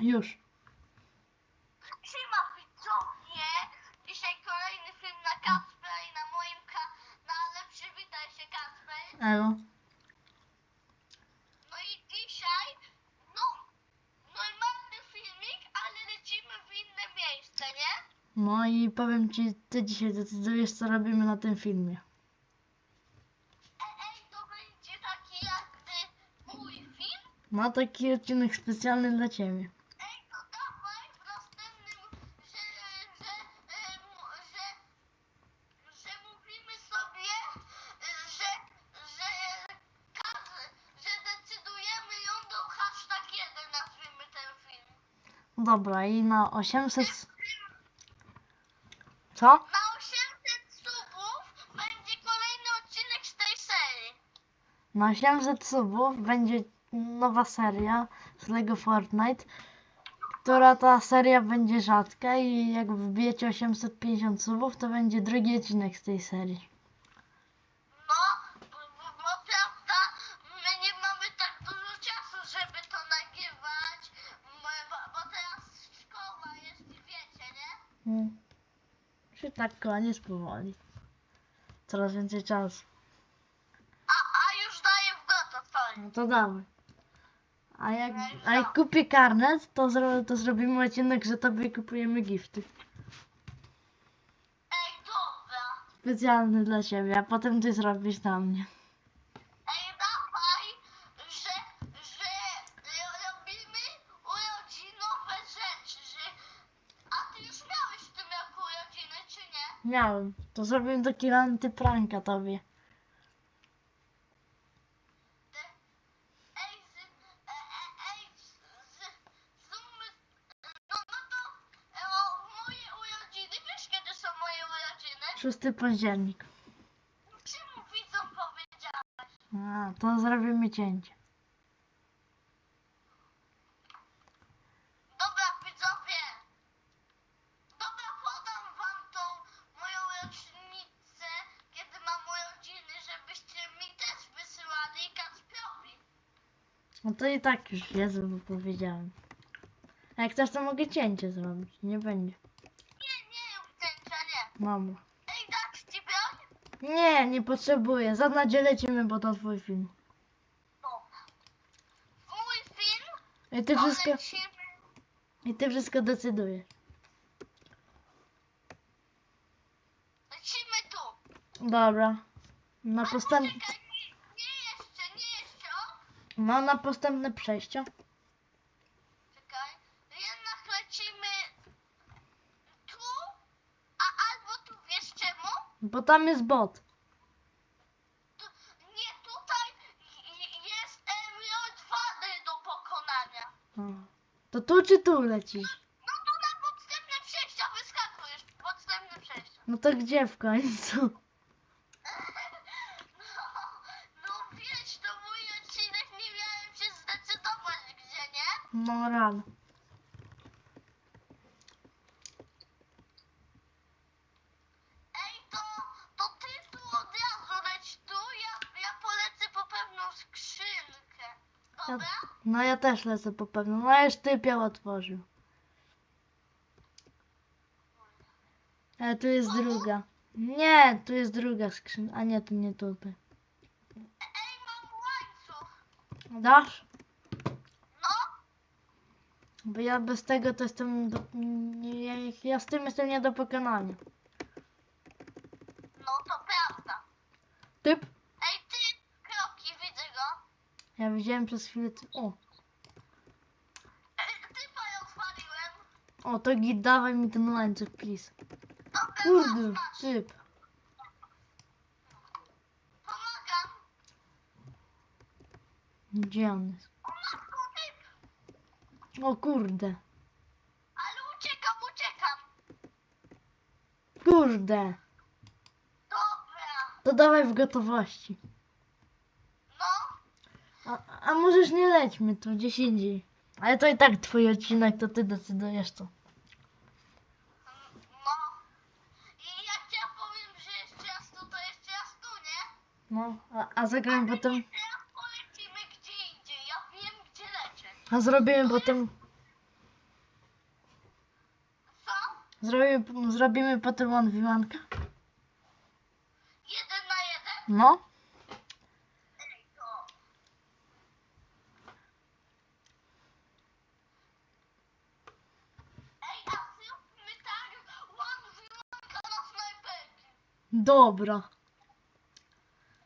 Już. Siema widzowie! Dzisiaj kolejny film na Kacpra i na moim kanale. Przywitaj się Kacper. Elo. No i dzisiaj, no, normalny filmik, ale lecimy w inne miejsce, nie? No i powiem ci, ty dzisiaj decydujesz, co robimy na tym filmie. E, ej, to będzie taki jakby mój film. Ma taki odcinek specjalny dla ciebie. Dobra, i na 800... Co? Na 800 subów będzie kolejny odcinek z tej serii. Na 800 subów będzie nowa seria z Lego Fortnite, która ta seria będzie rzadka i jak wbijecie 850 subów, to będzie drugi odcinek z tej serii. Tak koniec powoli. Coraz więcej czasu. A, a już daję w goto, sorry. No to dawaj. A jak, a jak kupię karnet, to, zro, to zrobimy odcinek, że tobie kupujemy gifty. Ej, dobra. Specjalny dla ciebie, a potem ty zrobisz na mnie. Ej, dawaj, że, że ro- robimy urodzinowe rzeczy, że... A ty już miałeś w tym roku urodziny, czy nie? Miałem. To zrobimy taki antypranka tobie. Ty... Ej, z... E, e, ej, z... z zróbmy... No, no to... E, o, moje urodziny, wiesz kiedy są moje urodziny? 6 październik. Czemu widzom powiedziałeś? A, to zrobimy cięcie. No to i tak już bo powiedziałem. A jak chcesz, to mogę cięcie zrobić. Nie będzie. Nie, nie, cięcia nie. Mamo. Ej, dać ci broń? Nie, nie potrzebuję. Zadnadzie lecimy, bo to twój film. Dobra. Mój film, I ty wszystko, i ty wszystko decydujesz. Lecimy tu. Dobra. Na Ale postęp... poczekaj, nie, nie jeszcze, nie jeszcze, o! No, na postępne przejścia. Czekaj. Jednak lecimy tu, a albo tu, wiesz czemu? Bo tam jest bot. Tu, nie, tutaj jest Emilio 2D do pokonania. O. To tu czy tu lecisz? No to na podstępne przejścia wyskakujesz, podstępne przejścia. No to gdzie w końcu? Też lecę po pewno. No już typiał otworzył. Ale tu jest druga. Nie, tu jest druga skrzynka. A nie, tu nie tutaj. Ej, mam łańcuch. Dasz? No, Bo ja bez tego to jestem do... nie, ja, ja z tym jestem nie do pokonania. no to prawda. Typ? Ej, ty, kroki, widzę go. Ja widziałem przez chwilę... Ty... O, Ej, typa rozwaliłem. O, to git, dawaj mi ten łańcuch, please. Kurde, typ. Pomagam. Gdzie on jest? O kurde. Ale uciekam, uciekam. Kurde. Dobra. To dawaj w gotowości. No, A, a możesz nie lećmy tu gdzieś indziej. Ale to i tak twój odcinek, to ty decydujesz to. no. I jak ja powiem, że jeszcze raz tu, to jeszcze raz tu, nie? No, a, a zagramy potem... Teraz polecimy gdzie indziej. Ja wiem, gdzie lecieć. A zrobimy potem... Zrobimy, zrobimy potem one v Jeden na jeden? No. Ej, to. Ej, a zróbmy tak, one v na snajperki. Dobra.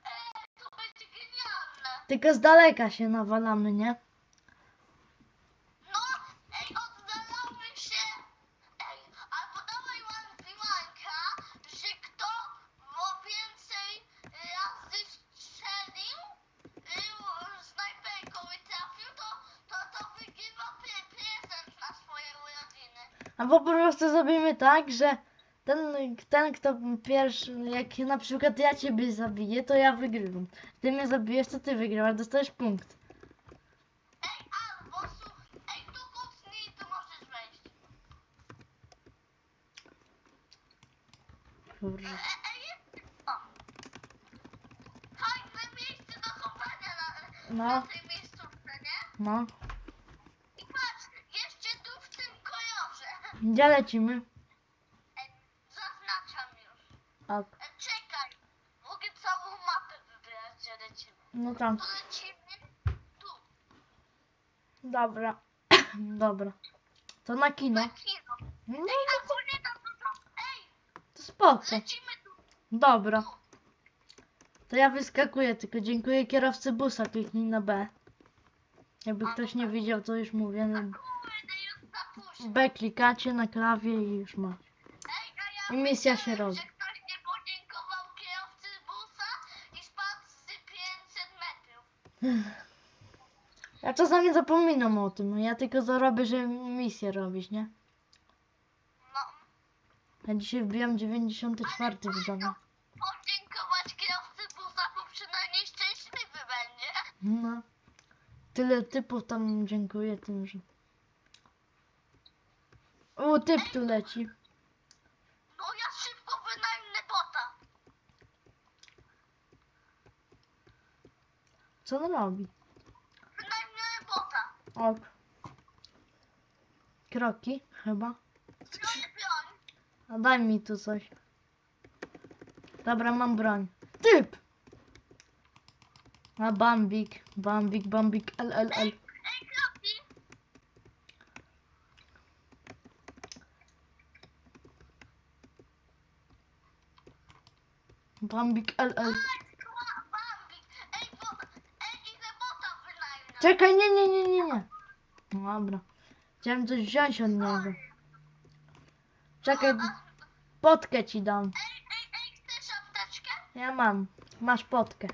Ej, to będzie genialne. Tylko z daleka się nawalamy, nie? No, ej, oddalamy się. Ej, albo dawaj one że kto bo więcej razy strzelił y, snajperką i trafił, to, to, to wygrywa pre- prezent na swoje urodziny. Albo po prostu zrobimy tak, że ten, ten kto pierwszy, jak na przykład ja ciebie zabiję, to ja wygrywam. Ty mnie zabijesz, to ty wygrywasz, dostajesz punkt. Ej, albo słuch, ej, tu kucnij, tu możesz wejść. Kurwa. Ej, ej, o. Fajne miejsce do chowania na, na No, tej miejscówce, nie? no. I patrz, jeszcze tu w tym kolorze. Gdzie lecimy? E, Zaznaczam już. Ok. E, Czekaj, mogę całą mapę wybrać, gdzie lecimy. No tam. Dobra. Dobra. To na kino. na kino. No, tam. Ej, to spoko. Dobra. To ja wyskakuję, tylko dziękuję kierowcy busa, kliknij na B. Jakby ktoś nie widział, to już mówię. no. B klikacie na klawie i już ma. I misja się robi. Ja czasami zapominam o tym. Ja tylko zarobię, że misję robić, nie? No, Ja dzisiaj wbijam 94 widzowie. podziękować kierowcy busa, bo przynajmniej szczęśliwy będzie. No. Tyle typów tam dziękuję tym, że... O, typ tu leci. No ja szybko wynajmę bota. Co on robi? Wynajmę bota. Ok. Kroki, chyba. Broń. A daj mi tu coś. Dobra, mam broń. Typ! A Bambik, Bambik, Bambik, LLL. Ej, kroki. Bambik, LL. Ej, kła- Bambik. Ej, bo, ej, ile bota wynajmę? Czekaj, nie, nie, nie, nie, nie. No Dobra. Chciałem coś wziąć od niego. Czekaj, potkę ci dam. Ej, ej, ej, chcesz apteczkę? Ja mam. Masz potkę.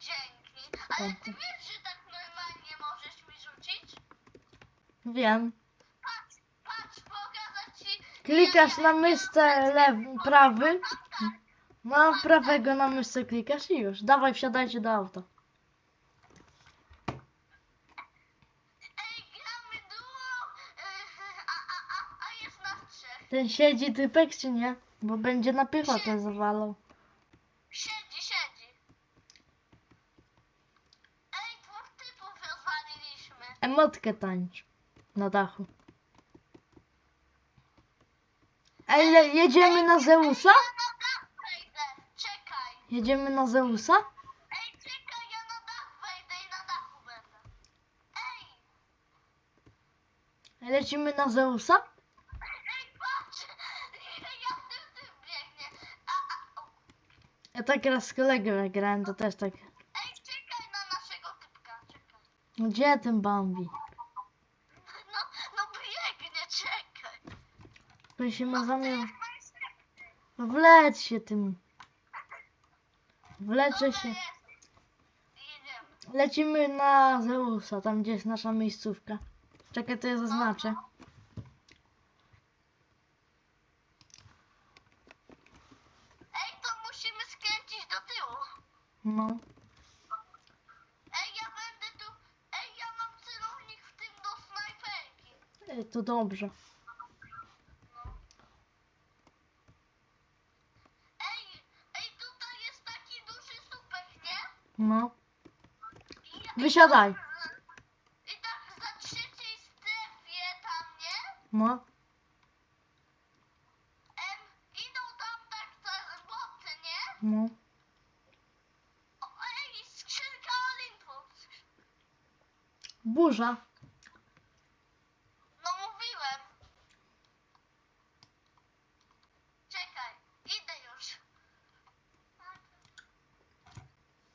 Dzięki. Ale ty wiesz, że tak normalnie możesz mi rzucić? Wiem. Patrz, patrz, pokażę ci. Klikasz na myszce lewy, prawy. No, prawego na myszce klikasz i już. Dawaj, wsiadajcie do auta. Ej, gramy duo. Yy, a, a, a, a jest nas trzech. Ten siedzi typek czy nie? Bo będzie na piechotę zawalał. Siedzi, siedzi. Ej, dwóch typów rozwaliliśmy. Emotkę tańcz. Na dachu. Ej, le- jedziemy na Zeusa? Ja na dach wejdę. Czekaj. Jedziemy na Zeusa? Ej, czekaj, ja na dach wejdę i na dachu będę. Ej, Lecimy na Zeusa? ej, patrz. Jak ten typ biegnie. A, a, o. Ja tak raz z kolegą jak grałem, to też tak. Ej, czekaj na naszego typka. Czekaj. Gdzie ten Bambi? No, no biegnie, czekaj. To się ma zamiar... Majster. Wleć się tym. Wleczę się. Jedziemy. Lecimy na Zeusa, tam gdzie jest nasza miejscówka. Czekaj, to ja zaznaczę. No. Ej, ja będę tu. Ej, ja mam celownik w tym do snajperki. Ej, to dobrze. Ej, tutaj jest taki duży super, nie? No. Wysiadaj. I tak za trzeciej strefie tam, nie? No. Em, idą tam tak te boty, nie? No. Burza. No mówiłem. Czekaj, idę już.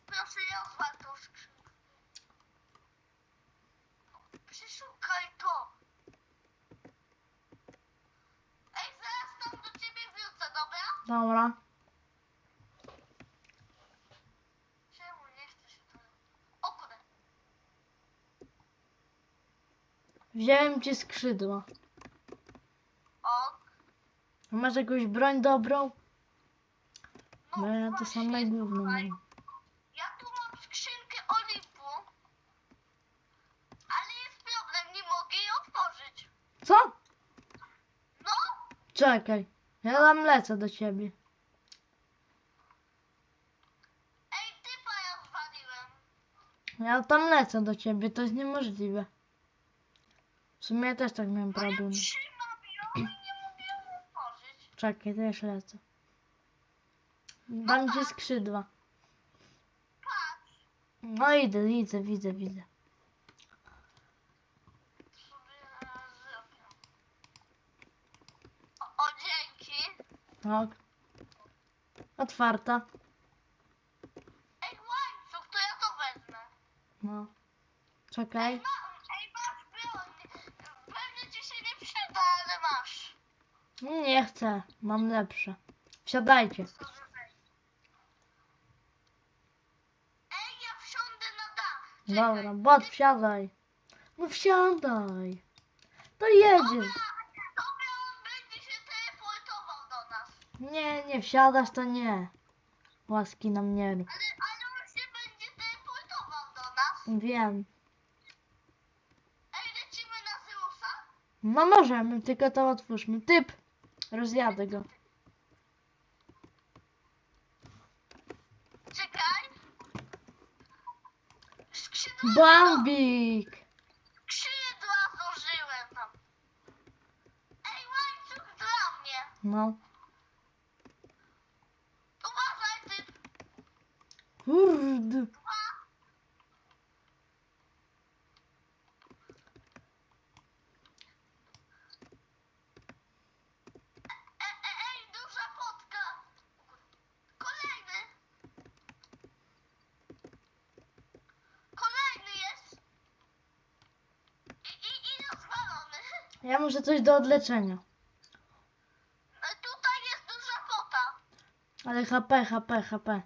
Proszę nie otwar tą skrzynkę. Przeszukaj to. Ej, zaraz tam do ciebie wrócę, dobra? Dobra. Czemu nie chcesz to? O kurde. Wziąłem ci skrzydła. O, Masz jakąś broń dobrą? no Bo ja to właśnie, same gówno słuchaj. mam. Ja tu mam skrzynkę Olimpu, ale jest problem, nie mogę jej otworzyć. Co? No, Czekaj. Ja tam lecę do ciebie. ej, typa ja zwaliłem. Ja tam lecę do ciebie, to jest niemożliwe. W sumie ja też tak miałem No problem. trzymam ją i nie otworzyć. Czekaj, też lecę. Dam ci skrzydła. Patrz, No idę, widzę, widzę, widzę. sobie zrobię. O, o dzięki. Tak. Otwarta. Ej, łańcuch, to ja to wezmę. No. Czekaj. Ej, Nie chcę, mam lepsze. Wsiadajcie. Ej, ja wsiądę na dach. Dobra, bot, wsiadaj. No wsiadaj. To jedziesz. Dobra, on będzie się teleportował do nas. Nie, nie wsiadasz, to nie. Łaski nam nie rób. Ale, ale on się będzie teleportował do nas. Wiem. Ej, lecimy na Zeusa? No możemy, tylko to otwórzmy. Typ. Rozjadę go. Czekaj. Skrzydła, Bambik. skrzydła tam. Ej, łańcuch dla mnie. No. Uważaj, ty. Kurde e, ej, duża potka. Kolejny. Kolejny jest. I, i, i rozwalony. Ja muszę coś do odleczenia. E, Tutaj jest duża pota. Ale HP, HP, HP.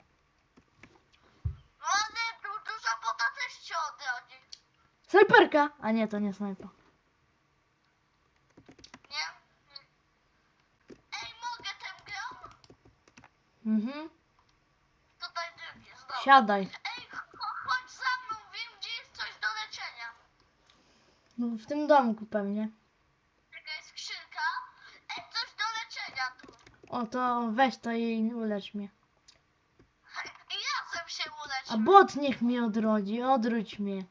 No ale du, duża pota też cię odrodzi. Snajperka! A nie, to nie snajpa. Nie? Ej, mogę tę grą? Mhm. Tutaj drugi jest, dobra. Siadaj. Ej, cho- chodź za mną, wiem gdzie jest coś do leczenia. No, w tym domku pewnie. O, to weź to i ulecz mnie. I razem się A uleczymy. bot niech mnie odrodzi, odróć mnie.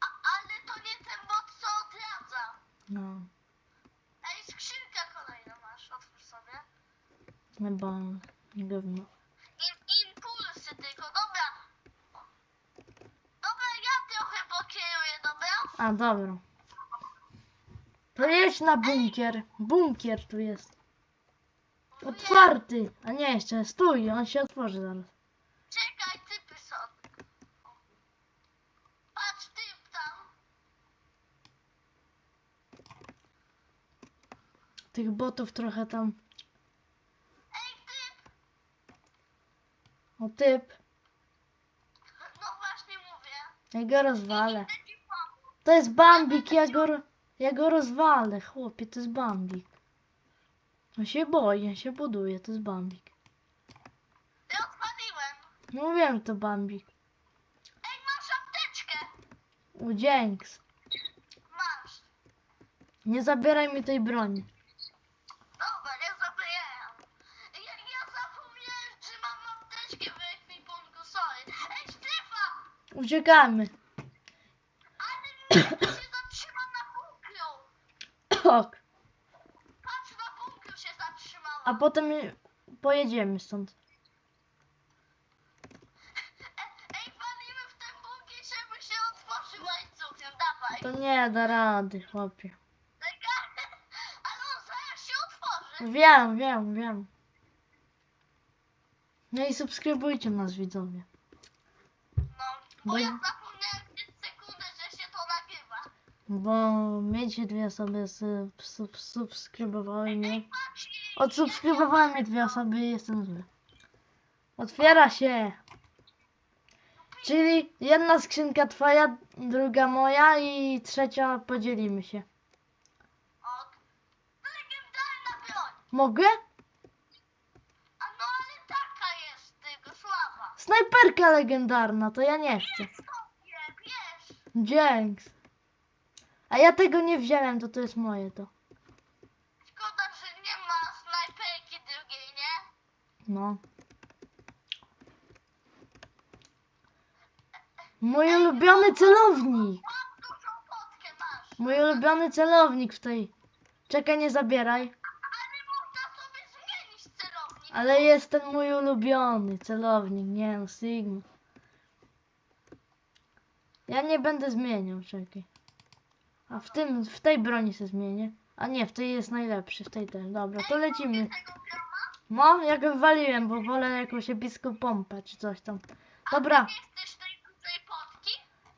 A, ale to nie ten bot, co odradza. No, Ej, skrzynka kolejna masz, otwórz sobie. chyba gówno. In, impulsy tylko, dobra. Dobra, ja trochę pokieruję, dobra? A, dobra. To jedź na bunkier. Bunkier tu jest. Otwarty. A nie, jeszcze stój, on się otworzy zaraz. Czekaj, typy są. Patrz, typ tam. Tych botów trochę tam. Ej, typ. O, typ. No właśnie mówię. Ja go rozwalę. Idę ci pomóc. To jest Bambik, ja go, ja go rozwalę, chłopie, to jest Bambik. On się boi, on się buduje, to jest Bambik. Ja odpaliłem. No wiem, to Bambik. Ej, masz apteczkę. Udzięks. Masz. Nie zabieraj mi tej broni. Dobra, nie zabieram. Ja, ja zapomniałem, że mam apteczkę w ekwipunku, sorry. Ej, strefa! Uciekamy. Ale mnie się zatrzymał na bunkru. Ok a potem pojedziemy stąd. Ej, walimy w ten bunkier, żeby się otworzył łańcuchem, dawaj. To nie da rady, chłopie. Ale on zaraz się otworzy. Wiem, wiem, wiem. No i subskrybujcie nas widzowie. No, bo, bo... ja zapomniałem przez sekundę, że się to nagrywa. Bo mieć dwie osoby subskrybowały mnie. Ej, ej, Odsubskrybowały mnie dwie osoby i jestem zły. Otwiera się. Czyli jedna skrzynka twoja, druga moja i trzecia podzielimy się. Od... Legendarna broń. Mogę? A no ale taka jest tego słaba. Snajperka legendarna, to ja nie chcę. Wiesz. Dzięks. A ja tego nie wziąłem, to to jest moje to. Szkoda, że nie ma snajperki drugiej, nie? No. Mój ulubiony celownik. Mój ulubiony celownik w tej. Czekaj, nie zabieraj. Ale jest ten mój ulubiony celownik, nie no, Sigma. Ja nie będę zmieniał, czekaj. A w tym, w tej broni się zmienię. A nie, w tej jest najlepszy, w tej też. Dobra, to lecimy. No, ja go wywaliłem, bo wolę jakąś epicką pompę czy coś tam. Dobra, Nie chcesz tej dużej potki?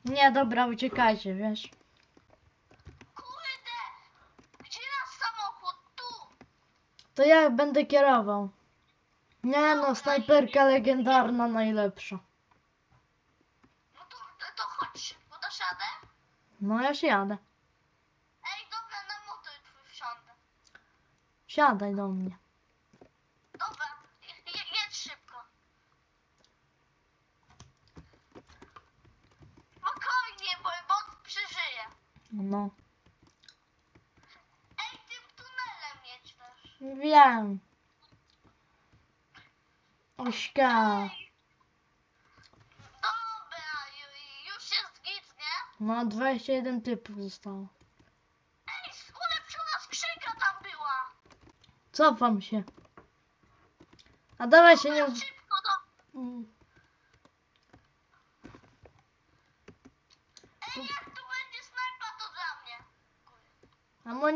nie, dobra, uciekajcie, wiesz. Kurde! Gdzie nasz samochód? Tu! To ja będę kierował. Nie no, snajperka legendarna najlepsza. No to, to chodź szybko, dasz radę? No, już jadę. Ej, dobra, na motor twój wsiądę. Siadaj do mnie. Dobra, je, je, jedź szybko. Spokojnie, bo bot przeżyje. No, Ej, tym tunelem jedź też. wiem. Ośka. Dobra, ju- już jest git, nie? No, 21 typów zostało. Ej, ulepszona skrzynka tam była. Cofam się. A dawaj się nie... Szybko do... Mm, Ej, jak tu będzie snajpa, to dla mnie.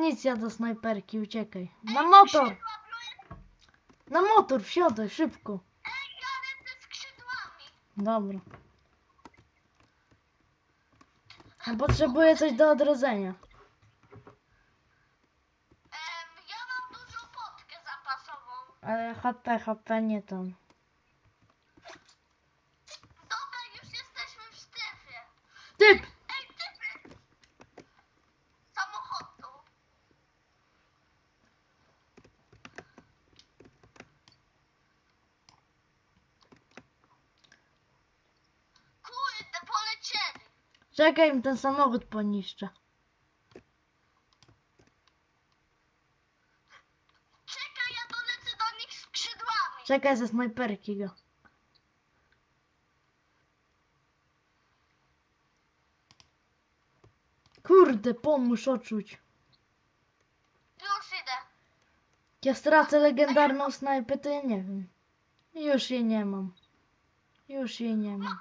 Amunicja do snajperki, uciekaj. Na motor! Na motor, wsiadaj, szybko. Ej, ale ze skrzydłami. Dobra. Ja potrzebuję coś do odrodzenia. Em, ja mam dużą potkę zapasową. Ale HP, HP nie tam. Dobra, już jesteśmy w strefie. Typ! Ej, typy! Samochód tu. Kurde, polecieli. Czekaj, im ten samochód poniszczę. Czekaj, ja dolecę do nich skrzydłami. Czekaj ze snajperki go. Kurde, pomóż oczuć. Już idę. Ja stracę legendarną snajpę, to ja nie wiem. Już jej nie mam. Już jej nie mam.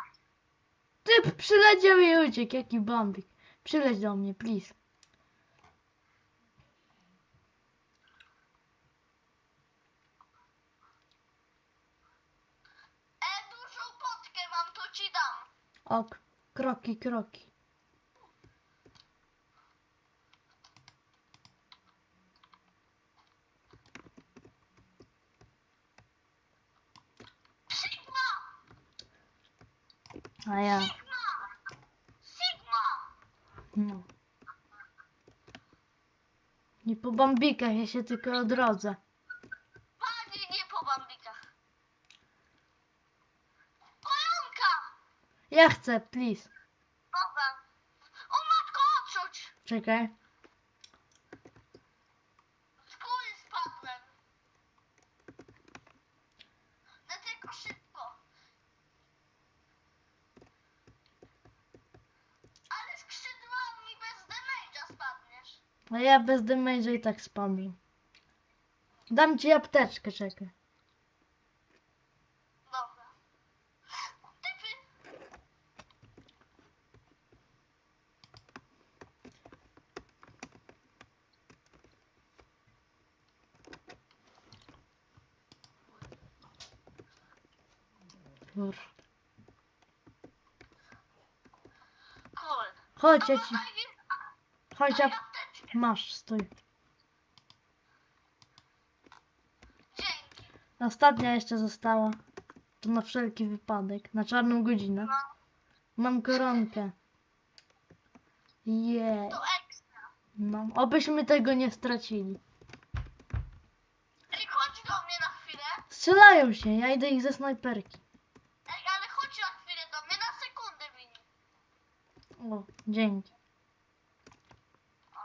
Typ przyleciał i uciekł, jaki bambik. Przyleć do mnie, please. E, dużą potkę mam, to ci dam. Ok, kroki, kroki. Sigma! A ja, Sigma! Sigma! no. Nie po bambikach, ja się tylko odrodzę. Panie, nie po bambikach. Kolonka! Ja chcę, please. Dobra. O matko, odczuć! Czekaj. No ja bez damage'a i tak spami. Dam ci apteczkę, czekaj. Dobra. Chodź, ja ci... Chodź, ja... Masz, stój. Dzięki. Ostatnia jeszcze została. To na wszelki wypadek. Na czarną godzinę. Mam koronkę. Je. to ekstra. No, obyśmy tego nie stracili. Ej, chodź do mnie na chwilę. Strzelają się, ja idę ich ze snajperki. Ej, ale chodź na chwilę do mnie, na sekundę mini. O, dzięki. O,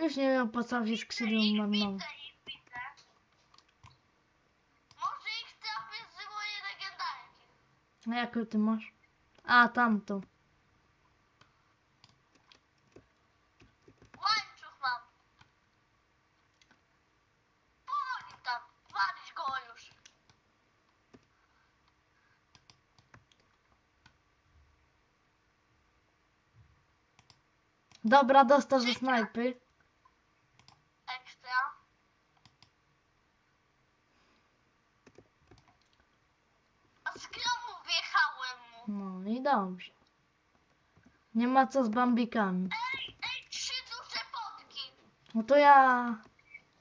Już nie wiem po co skrzydłem ich widzę. Może ich trafię z mojej legendarki. A jaką ty masz? A, tamtą. Łańcuch mam. Po nim tam, walić go już. Dobra, dostał ze snajpy. Ekstra. A z gromu wjechałem mu. No i dobrze. Nie ma co z bambikami. Ej, ej, trzy duże potki. No to ja...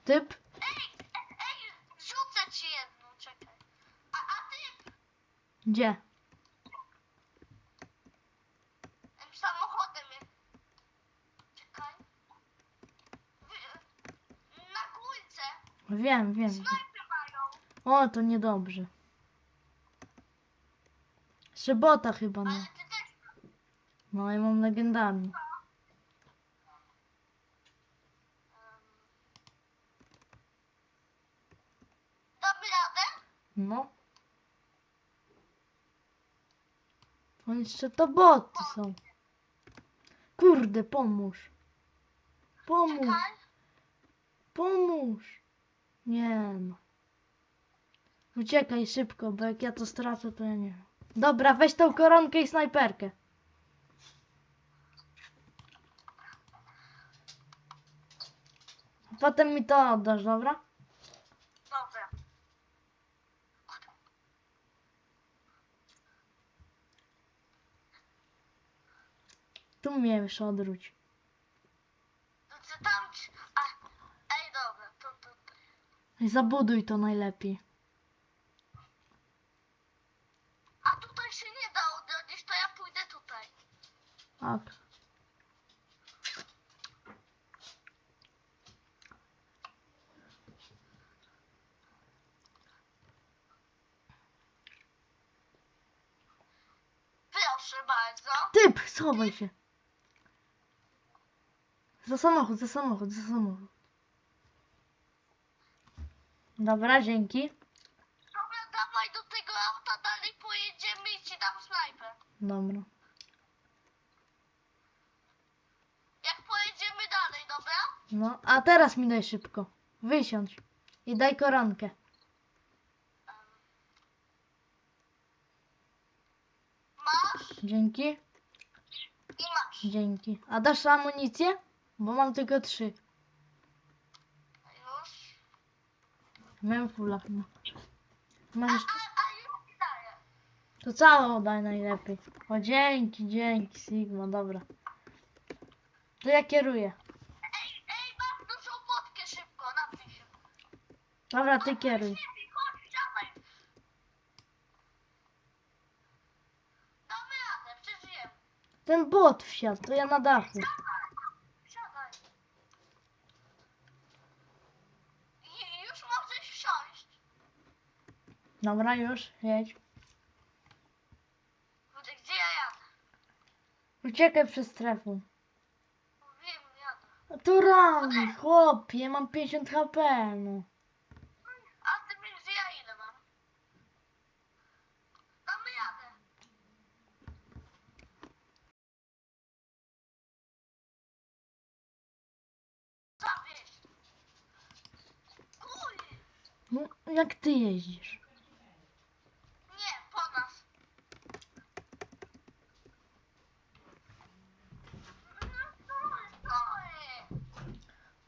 Typ? Ej, ej, ej, rzucę ci jedną, czekaj. A, a ty Gdzie? tym samochodem je... Czekaj. Wy, na górce Wiem, wiem. snajpy mają. O, to niedobrze. Szybota chyba, no. Ale ty No, ja mam radę? No. O, jeszcze to boty są. Kurde, pomóż. Pomóż, pomóż. Nie no. Uciekaj szybko, bo jak ja to stracę, to ja nie. Dobra, weź tą koronkę i snajperkę. Potem mi to oddasz, dobra? Dobra. Tu mnie już odwróć. To ty tam... A, ej, dobra, to, to, to. Zabuduj to najlepiej. A tutaj się nie da odrodzić, to ja pójdę tutaj. Tak. Proszę bardzo. Typ, schowaj się. Za samochód, za samochód, za samochód. Dobra, dzięki. Dobra, dawaj do tego auta, dalej pojedziemy i ci dam snajpę. Dobra. Jak pojedziemy dalej, dobra? No, a teraz mi daj szybko. Wysiądź. I daj koronkę. Masz Dzięki. Dzięki. A dasz amunicję? Bo mam tylko trzy. Już. Miałem fulla chyba. A, Masz a, a już ci daję. To całe oddaj najlepiej. O, dzięki, dzięki, Sigma, dobra. To ja kieruję. Ej, ej, masz dużą wodkę szybko, napij się. Dobra, ty kieruj. Chodź, chodź, siadaj. Damy radę, przeżyjemy. Ten bot wsiadł, to ja na dachu. Siadaj. I, już możesz wsiąść. Dobra, już, jedź. Kurde, gdzie ja jadę? Uciekaj przez strefę. Wiem, jadę. A tu ramy, chłopie, mam 50 HP, no. A ty wiesz, że ja ile mam? Damy jadę. Zawieź. Kuj. no. Jak ty jeździsz? Nie, po nas.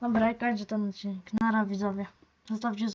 Dobra, ja kończę ten odcinek. Nara widzowie. Zostawcie